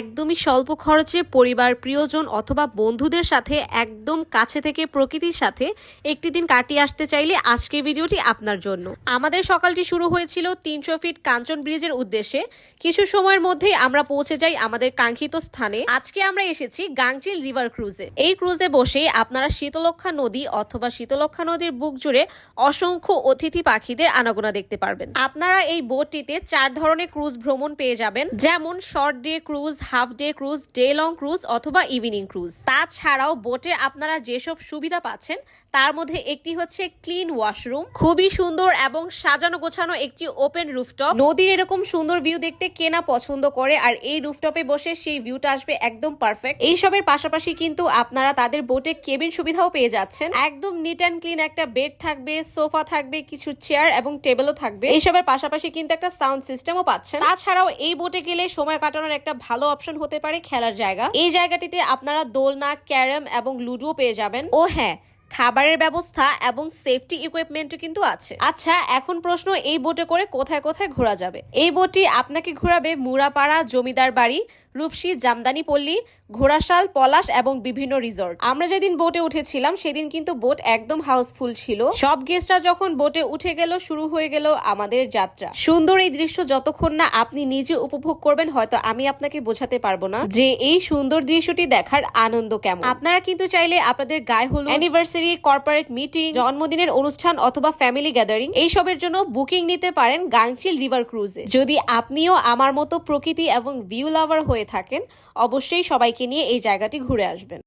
একদমই স্বল্প খরচে পরিবার, প্রিয়জন অথবা বন্ধুদের সাথে, একদম কাছে থেকে প্রকৃতির সাথে একটি দিন কাটিয়ে আসতে চাইলে আজকের ভিডিওটি আপনার জন্য। আমাদের সকালটি শুরু হয়েছিল তিনশো ফিট কাঞ্চন ব্রিজের উদ্দেশ্যে। কিছু সময়ের মধ্যেই আমরা পৌঁছে যাই আমাদের কাঙ্ক্ষিত স্থানে। আজকে আমরা এসেছি গাংচিল রিভার ক্রুজে। এই ক্রুজে বসেই আপনারা শীতলক্ষা নদী অথবা শীতলক্ষা নদীর বুক জুড়ে অসংখ্য অতিথি পাখিদের আনাগোনা দেখতে পারবেন। আপনারা এই বোটটিতে চার ধরনের ক্রুজ ভ্রমণ পেয়ে যাবেন। যেমন short day cruise half day cruise day long cruise অথবা ইভিনিং ক্রুজ তাছাড়াও বোটে আপনারা যেসব সুবিধা পাচ্ছেন, তার মধ্যে একটি হচ্ছে ক্লিন ওয়াশরুম খুবই সুন্দর এবং সাজানো গোছানো একটি ওপেন রুফটপ নদীর এরকম সুন্দর ভিউ দেখতে কেনা পছন্দ করে, আর এই রুফটপে বসে সেই ভিউটা আসবে একদম পারফেক্ট এইসবের পাশাপাশি কিন্তু আপনারা তাদের বোটে কেবিন সুবিধাও পেয়ে যাচ্ছেন। একদম নিট অ্যান্ড ক্লিন একটা বেড থাকবে সোফা থাকবে, কিছু চেয়ার এবং টেবিলও থাকবে। এইসবের পাশাপাশি কিন্তু একটা সাউন্ড সিস্টেমও পাচ্ছেন। তাছাড়াও এই বোটে গেলে সময় কাটানোর একটা ভালো অপশন হতে পারে খেলার জায়গা। এই জায়গাটিতে আপনারা দোলনা, ক্যারম এবং লুডো পেয়ে যাবেন। ও হ্যাঁ খাবারের ব্যবস্থা এবং সেফটি ইকুইপমেন্ট কিন্তু আছে। আচ্ছা এখন প্রশ্ন, এই বোটে করে কোথায় কোথায় ঘোরা যাবে? এই বোটটি আপনাকে ঘোরাবে মুরাপাড়া জমিদার বাড়ি রূপসী, জামদানি পল্লী, ঘোড়াশাল, পলাশ এবং বিভিন্ন রিসর্ট আমরা যেদিন বোটে উঠেছিলাম, সেদিন কিন্তু বোট একদম হাউসফুল ছিল। সব গেস্টরা যখন বোটে উঠে গেল, শুরু হয়ে গেল আমাদের যাত্রা। সুন্দর এই দৃশ্য যতক্ষণ না আপনি নিজে উপভোগ করবেন, হয়তো আমি আপনাকে বোঝাতে পারব না যে এই সুন্দর দৃশ্যটি দেখার আনন্দ কেমন। আপনারা কিন্তু চাইলে আপনাদের গায়ে হলো অ্যানিভার্সারি কর্পোরেট মিটিং জন্মদিনের অনুষ্ঠান অথবা ফ্যামিলি গ্যাদারিং এইসবের জন্য বুকিং নিতে পারেন গাংচিল রিভার ক্রুজে যদি আপনিও আমার মতো প্রকৃতি এবং ভিউ লাভার হয়ে থাকেন অবশ্যই সবাইকে নিয়ে এই জায়গাটি ঘুরে আসবেন।